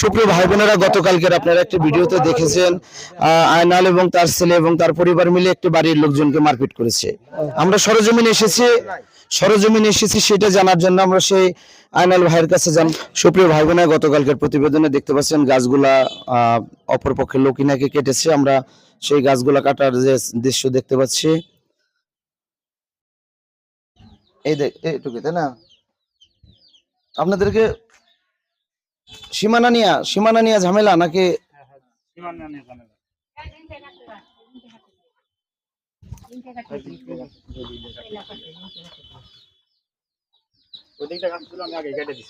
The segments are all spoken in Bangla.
সুপ্রিয় ভাই বোনেরা গতকালকের আপনারা একটি ভিডিওতে দেখেছেন আয়নাল এবং তার ছেলে এবং তার পরিবার মিলে একটি বাড়ির লোকজনকে মারপিট করেছে। আমরা সরজমিনে এসেছি সরজমিনে এসেছি সেটা জানার জন্য আমরা সেই আয়নাল ভাইয়ের কাছে যান সুপ্রিয় ভাই বোনেরা গতকালকের প্রতিবেদনে দেখতে পাচ্ছেন গাছগুলা আহ, অপরপক্ষের লোকই নাকি কেটেছে। আমরা সেই গাছগুলা কাটার যে দৃশ্য দেখতে পাচ্ছি। এই দেখ এইটুকু তাই না? আপনাদেরকে সীমানা নিয়া সীমানা নিয়া ঝামেলা নাকি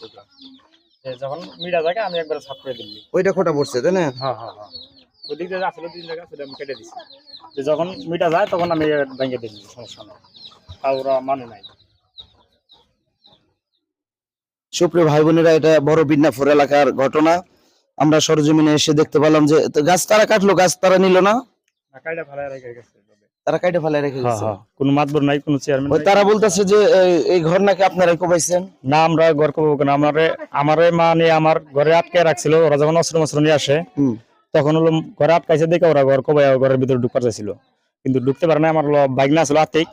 ওগুলা। এ যখন মিডা জায়গা আমি একবার সাফ করে ওইটা খোটা পড়ছে তাই না? হ্যাঁ হ্যাঁ হ্যাঁ। ওই দিয়ে আসলে তিন জায়গা সেটা আমি কেটে দিছি। যে যখন মিটা যায় তখন আমি ভেঙে দিলি সমস্যা নেই। তা ওরা মানে নাই। সুপ্রিয় ভাই বোনেরা এটা বড় বিন্নাফর এলাকার ঘটনা। আমরা সরজমিনে এসে দেখতে পেলাম যে তো গাছ তারা কাটলো গাছ তারা নিল না? কাইটা ফেলায় রেখে গেছে তারা কাইটে ফেলে রেখে হ্যাঁ গেছে? হ্যাঁ কোনো মাতবর নাই কোনো চেয়ারম্যান ওই তারা বলতেছে যে এই- ঘর নাকি আপনারাই কোবাইছেন না আমরা ঘর করব কেন? আমারে আমারে মা নিয়ে আমার ঘরে আটকে রাখছিল ওরা যখন অস্ত্র মস্ত্র নিয়ে আসে তখন হলো ঘরে আটকাইছে দেখে ওরা ঘর কবাই ঘরের ভিতরে ঢুকতে চাইছিল। কিন্তু ঢুকতে পারে না আমার হলো বাইক না ছিল আর্থিক।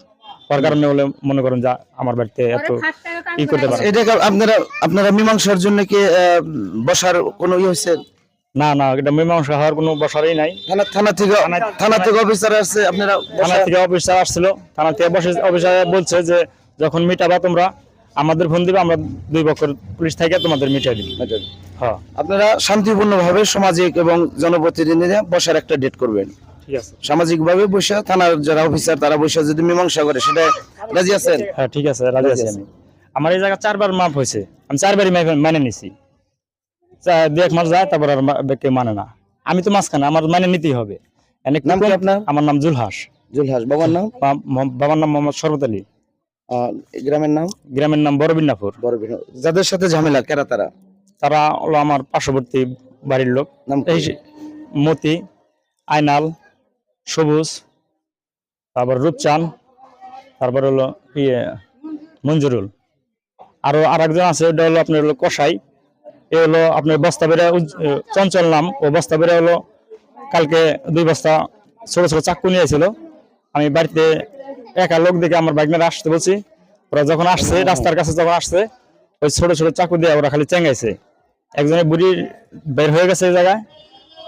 ওর কারণে হলে মনে করেন যা আমার বাড়িতে এত ই করতে পারে এটা আপনারা আপনারা মীমাংসার জন্য কি বসার কোনো ইয়ে হয়েছে? না না এটা মীমাংসা হওয়ার কোনো বসারই নাই। থানা থানা থেকে থানা থেকে অফিসার আসছে আপনারা থানা থেকে অফিসার আসছিল। থানা থেকে বসে অফিসার বলছে যে যখন মিটাবা তোমরা আমাদের ফোন দিবে আমরা দুই পক্ষের পুলিশ থেকে তোমাদের মিটাই দিবি। হ্যাঁ। আপনারা শান্তিপূর্ণভাবে সামাজিক এবং জনপ্রতিনিধিরা বসার একটা ডেট করবেন। সামাজিক ভাবে বসে থানার যারা অফিসার তারা বসে যদি মীমাংসা করে সেটা রাজি আছেন? হ্যাঁ ঠিক আছে রাজি আছি আমি। আমার এই জায়গা চারবার মাপ হয়েছে। আমি চারবারই মাইফ- মানে নিছি। দু এক মাস যায় তারপর আর কেউ মানে না। আমি তো মাঝখানে আমার মানে নিতেই হবে। এনে নাম কি আপনার? আমার নাম জুলহাস। জুলহাস বাবার নাম? বাবার নাম মোহাম্মদ শরবত আলী। গ্রামের নাম? গ্রামের নাম বড়বিন্নাপুর। বড় বিনো- যাদের সাথে ঝামেলা কেরা তারা? তারা হলো আমার পার্শ্ববর্তী বাড়ির লোক। নাম? মতি আয়নাল সবুজ, তারপর রূপচান তারপর হলো ইয়ে মঞ্জুরুল। আরও আর একজন আছে ওটা হলো আপনার হলো কসাই। এ হলো আপনার বস্তা বেড়ে চঞ্চল নাম। ও বস্তা বেড়ে হলো কালকে দুই বস্তা ছোট ছোট চাকু নিয়ে এসেছিল আমি বাড়িতে একা লোক দেখে আমার বাইকনারে আসতে বলছি। ওরা যখন আসছে, রাস্তার কাছে যখন আসছে, ওই ছোট ছোট চাকু দিয়ে ওরা খালি চেঙ্গাইছে একজনের বুড়ি বের হয়ে গেছে এই জায়গায়।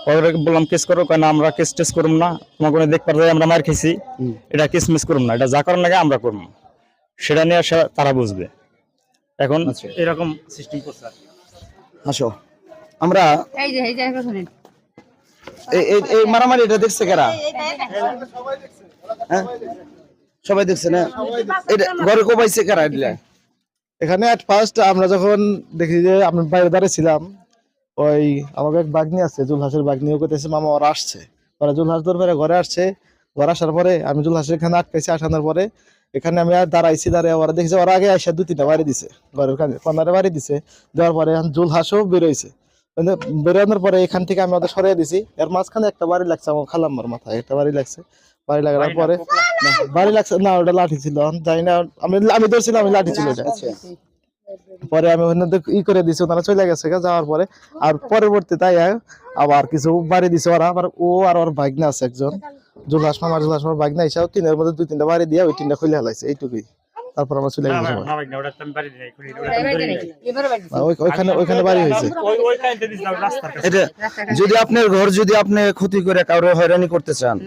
ওরা বললাম কেস করো। কেন আমরা কেস টেস করুম না। তোমার কোনো দেখবার যাই আমরা মার খেয়েছি এটা কেস মিস করুম না। এটা যা করার লাগে আমরা করব সেটা নিয়ে তারা বুঝবে। এখন আচ্ছা। এরকম সিস্টেম করছে আসো। আমরা এই যে এই যে শুনেন এই মারামারি এটা দেখছে কারা? হ্যাঁ? সবাই দেখছে। না? এটা ঘরে কোবাইছে কারা এখানে এট ফার্স্ট আমরা যখন দেখি যে আমরা বাইরে দাঁড়িয়ে ছিলাম ওই আমাকে এক বাগনি আছে জুলহাসের বাগনি ও করতেছে মামা ওরা আসছে। ওরা জুলহাস দৌড় ফেরে ঘরে আসছে। ঘরে আসার পরে আমি জুলহাসের এখানে আটকাইছি আসানোর পরে এখানে আমি আর দাঁড়াইছি দাঁড়িয়ে ওরা দেখছি ওরা আগে আসে দু তিনটা বাড়ি দিছে ঘরের কাছে কর্নারে বাড়ি দিছে। দেওয়ার পরে এখন জুলহাসও বেরোইছে। মানে বেরোনোর পরে এখান থেকে আমি ওদের সরিয়ে দিছি। এর মাঝখানে একটা বাড়ি লাগছে আমার খালাম্মার মাথায় একটা বাড়ি লাগছে। বাড়ি লাগানোর পরে বাড়ি লাগছে না ওটা লাঠি ছিল। জানি না আমি আমি ধরছিলাম আমি লাঠি ছিল ওটা। পরে আমি ওখানে দেখ- ই করে দিছি, ওনারা চলে গেছে যাওয়ার পরে। আর পরবর্তী তাই আবার কিছু বাড়ি দিছে ওরা, আবার ও আর ওর ভাগনা আছে একজন। জুলাস মামার জুলাস মামার ভাগনা হিসাবে তিনের মধ্যে দুই তিনটা বাড়ি দিয়ে ওই তিনটা খুলে হালাইছে এইটুকুই। তারপর আমরা চলে গেছি ওইখানে ওইখানে বাড়ি হয়েছে। এটা যদি আপনার ঘর যদি আপনি ক্ষতি করে কারও হয়রানি করতে চান।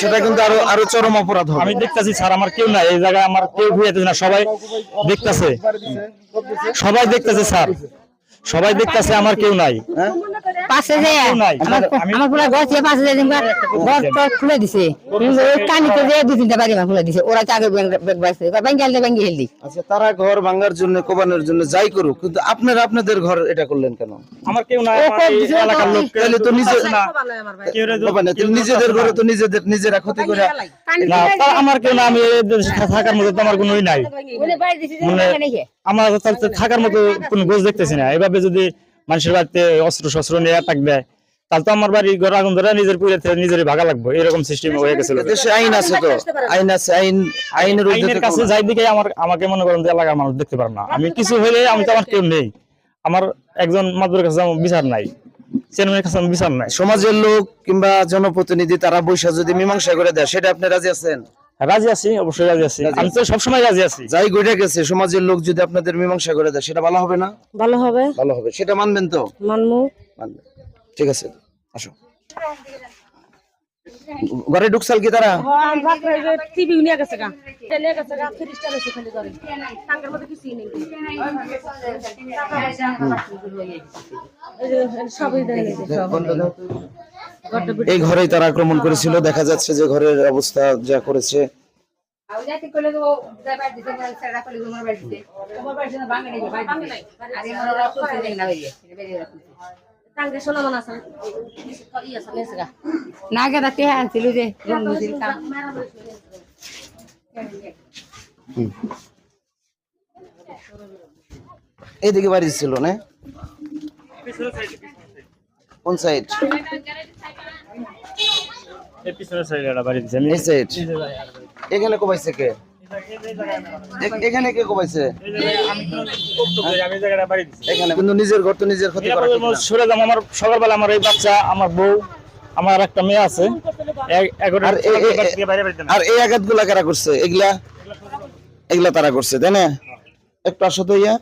সেটা কিন্তু আরও আরও চরম অপরাধ হবে। আমি দেখতেছি স্যার আমার কেউ নাই এই জায়গায় আমার কেউ ঘুরেছে না সবাই দেখতেছে। সবাই দেখতেছে স্যার। সবাই দেখতেছে আমার কেউ নাই। হ্যাঁ? পাশে যে আমার পুরো ঘর ছিল পাশে যে ঘর তো খুলে দিছে। কানিতে যে দুই তিনটা বাড়ি খুলে দিছে। ওরা তো আগে ব্যাংকে হেলতে ব্যাংকে হেলদি আচ্ছা তারা ঘর ভাঙার জন্য কোবানোর জন্য যাই করুক কিন্তু আপনারা আপনাদের ঘর এটা করলেন কেন? আমার কেউ এলাকার লোক তাহলে তো নিজে না নিজেদের ঘরে তো নিজেদের নিজেরা ক্ষতি করে না তা আমার কেউ না আমি থাকার মতো তো আমার কোনো নাই। মানে- আমার থাকার মতো কোনো গোছ দেখতেছি না। এভাবে যদি মানুষের বাড়িতে অস্ত্র শস্ত্র নিয়ে অ্যাটাক দেয় তাহলে তো আমার বাড়ি ঘর আগুন ধরে নিজের পুরে নিজেরই ভাগা লাগবে। এরকম সিস্টেম হয়ে গেছিল। দেশে আইন আছে তো। আইন আছে আইন আইনের আইনের কাছে যাই দিকে আমার আমাকে মনে করেন যে এলাকার মানুষ দেখতে পারে না। আমি কিছু হইলে আমি তো আমার কেউ নেই। আমার একজন মাদুরের কাছে আমার বিচার নাই। চেয়ারম্যানের কাছে আমার বিচার নাই। সমাজের লোক কিংবা জনপ্রতিনিধি তারা বৈশা যদি মীমাংসা করে দেয় সেটা আপনি রাজি আছেন? রাজি আছি অবশ্যই রাজি আছি। আমি তো সবসময় রাজি আছি। যাই গড়ে গেছে সমাজের লোক যদি আপনাদের মীমাংসা করে দেয় সেটা ভালো হবে না? ভালো হবে। ভালো হবে। সেটা মানবেন তো? মানমু মানবেন। ঠিক আছে আসো। ঘরে ঢুকসাল কি তারা? টিভি নিয়ে গেছে গা। নিয়ে গেছে গা ফ্রিজটা রয়েছে খালি করে। টাঙ্গার মধ্যে কিছুই নেই। এই যে সবই দেয়। নিয়ে গেছে। এই ঘরেই তারা আক্রমণ করেছিল। দেখা যাচ্ছে যে ঘরের অবস্থা যা করেছে। মানা না গেদা তে আনছিল যে? জন্মদিন বাড়ি ছিল না? কোন সাইড এই পিছনের সাইডে একটা বাড়ি দিছি আমি এই সাইড এখানে কোবাইছে কে? এখানে কে কোবাইছে? আমি জায়গাটা বাড়ি দিছি। এখানে কিন্তু নিজের ঘর তো নিজের ক্ষতি করা সরে যাব আমার সকালবেলা আমার এই বাচ্চা আমার বউ আমার একটা মেয়ে আছে। আর এই আঘাতগুলা কারা করছে? এগুলা? এগুলা তারা করছে তাই না? একটু আসো তো ইয়া।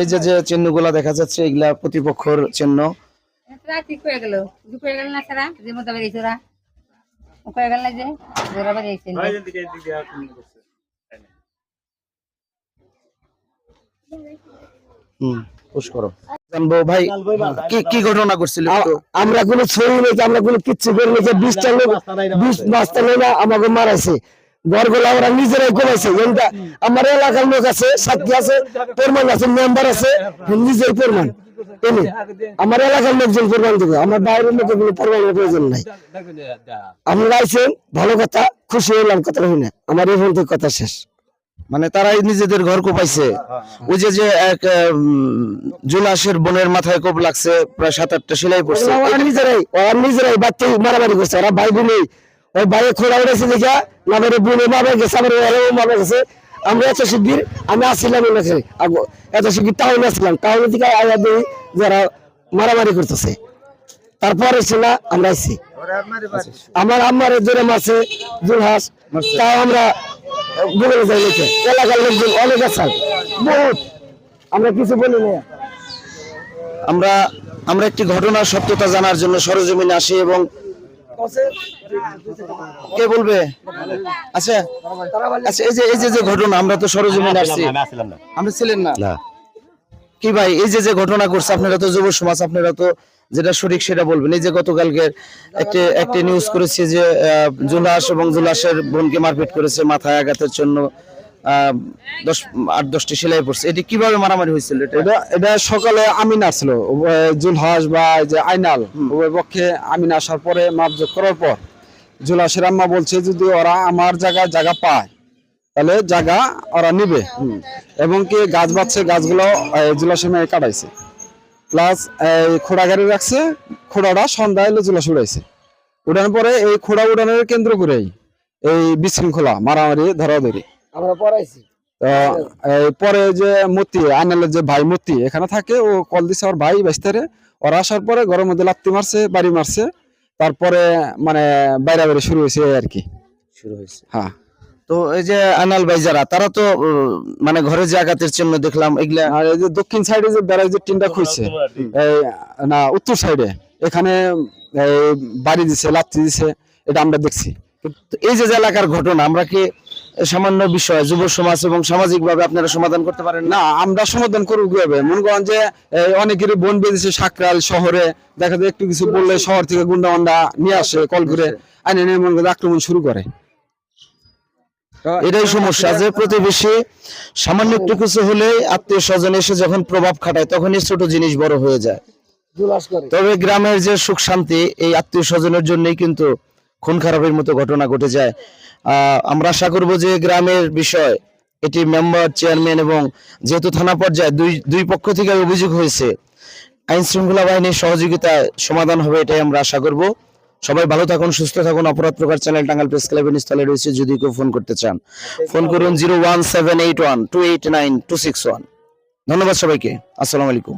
এই যে যে চিহ্নগুলা দেখা যাচ্ছে এগুলা প্রতিপক্ষর চিহ্ন। রাতি কয়ে গেল? দুপুরে গেল না সারা? যে মতো বেরিয়েছে ওরা। ও গেল না যে ওরা বেরিয়েছে। হুম পুশ করো। জানব ভাই কি কি ঘটনা করছিল আমরা কোনো ছড়ি নেই আমরা কোনো কিচ্ছু করি নেই যে বিশটা লোক বিশ নেই না আমাকে মারাইছে। ঘরগুলো আমরা নিজেরাই করেছে যেটা আমার এলাকার লোক আছে সাক্ষী আছে প্রমাণ আছে মেম্বার আছে নিজের প্রমাণ। আমার এলাকার লোকজন প্রমাণ দেবে। আমার বাইরের লোকের কোনো প্রমাণের প্রয়োজন নাই। আইছেন ভালো কথা খুশি হলাম কথা হই না। আমার এই পর্যন্ত কথা শেষ। মানে তারাই নিজেদের ঘর কোপাইছে। ওই যে যে এক উম, জুলাসের বোনের মাথায় কোপ লাগছে প্রায় সাত আটটা সেলাই পড়ছে। ওরা নিজেরাই ওরা নিজেরাই বাচ্চা মারামারি করছে। ওরা ভাই বোনে ওই ভাইয়ে খোলা উঠেছে দেখা আমার বোনে মারা গেছে আমার মারা গেছে। আমরা এত শিবির আমি আসছিলাম এত শিবির টাউনে আসছিলাম। টাউনে থেকে আয়া দিই যারা মারামারি করতেছে। তারপরে ছিল আমরা আইছি। আমার আম্মার জোরে মারছে জুলহাস। তাও আমরা বলে যাই নিচে এলাকার লোকজন অনেক আছে। বহুত। আমরা কিছু বলি না। আমরা আমরা একটি ঘটনার সত্যতা জানার জন্য সরজমিনে আসি এবং কে বলবে? আচ্ছা আচ্ছা এই যে এই যে যে ঘটনা আমরা তো সরজমিনে আসছি। আমরা ছিলেন না? কি ভাই এই যে যে ঘটনা করছে আপনারা তো যুব সমাজ আপনারা তো যেটা সঠিক সেটা বলবেন। এই যে গতকালকে একটি একটি নিউজ করেছে যে জুলাস এবং জুলাসের বোনকে মারপিট করেছে মাথায় আঘাতের জন্য। দশ আট দশটি সেলাই পড়ছে এটি কীভাবে মারামারি হয়েছিল এটা? এটা সকালে আমিন জুলহাস বা যে আইনাল উভয় পক্ষে আমিন আসার পরে মাপযোগ করার পর জুলহাসের আম্মা বলছে যদি ওরা আমার জায়গায় জায়গা পায় তাহলে জায়গা ওরা নিবে। এবং কি গাছ বাচ্ছে গাছগুলো জুলাসের মেয়ে কাটাইছে। প্লাস এই খোড়া গাড়ি রাখছে খোড়াটা সন্ধ্যা এলে জুলাস উড়াইছে। উড়ানোর পরে এই খোড়া উড়ানোর কেন্দ্র করেই এই বিশৃঙ্খলা মারামারি ধরাধরি। আমরা পড়াইছি। পরে যে মতি আইনালের যে ভাই মতি এখানে থাকে ও কল দিছে ওর ভাই বেস্তারে ওরা আসার পরে ঘরের মধ্যে লাত্তি মারছে বাড়ি মারছে। তারপরে মানে বাইরে বাইরে শুরু হয়েছে আর কি। শুরু হয়েছে। হ্যাঁ। তো এই যে আনাল ভাই যারা তারা তো মানে ঘরে যে আঘাতের চিহ্ন দেখলাম এগুলা আর এই যে দক্ষিণ সাইডে যে বেড়ায় যে টিনটা খুঁজছে এই না উত্তর সাইডে এখানে এই বাড়ি দিছে লাত্তি দিছে এটা আমরা দেখছি। এই যে যে এলাকার ঘটনা আমরা কি সামান্য বিষয় যুব সমাজ এবং সামাজিক ভাবে আপনারা সমাধান করতে পারেন না? আমরা সমাধান করব কীভাবে? মনে করেন যে অনেকেরই বোন বেঁধেছে সাকরাল শহরে। দেখা যায় একটু কিছু বললে শহর থেকে গুন্ডা মান্ডা নিয়ে আসে কল করে। আইনে নিয়ে মনে করে আক্রমণ শুরু করে। এটাই সমস্যা যে প্রতিবেশী সামান্য একটু কিছু হলে আত্মীয় স্বজন এসে যখন প্রভাব খাটায় তখনই ছোট জিনিস বড় হয়ে যায়। তবে গ্রামের যে সুখ শান্তি এই আত্মীয় স্বজনের জন্যই কিন্তু খুন খারাপের মতো ঘটনা ঘটে যায়। আমরা আশা করব যে গ্রামের বিষয়, এটি মেম্বার চেয়ারম্যান এবং যেহেতু থানা পর্যায়ে দুই দুই পক্ষ থেকে অভিযোগ হয়েছে আইন শৃঙ্খলা বাহিনীর সহযোগিতায় সমাধান হবে এটাই আমরা আশা করব। সবাই ভালো থাকুন, সুস্থ থাকুন। অপরাধ প্রকার চ্যানেল টাঙ্গাল প্রেস ক্লাবের স্থলে রয়েছে। যদি কেউ ফোন করতে চান, ফোন করুন zero one seven eight one two eight nine two six one. ধন্যবাদ সবাইকে। আসসালামু আলাইকুম।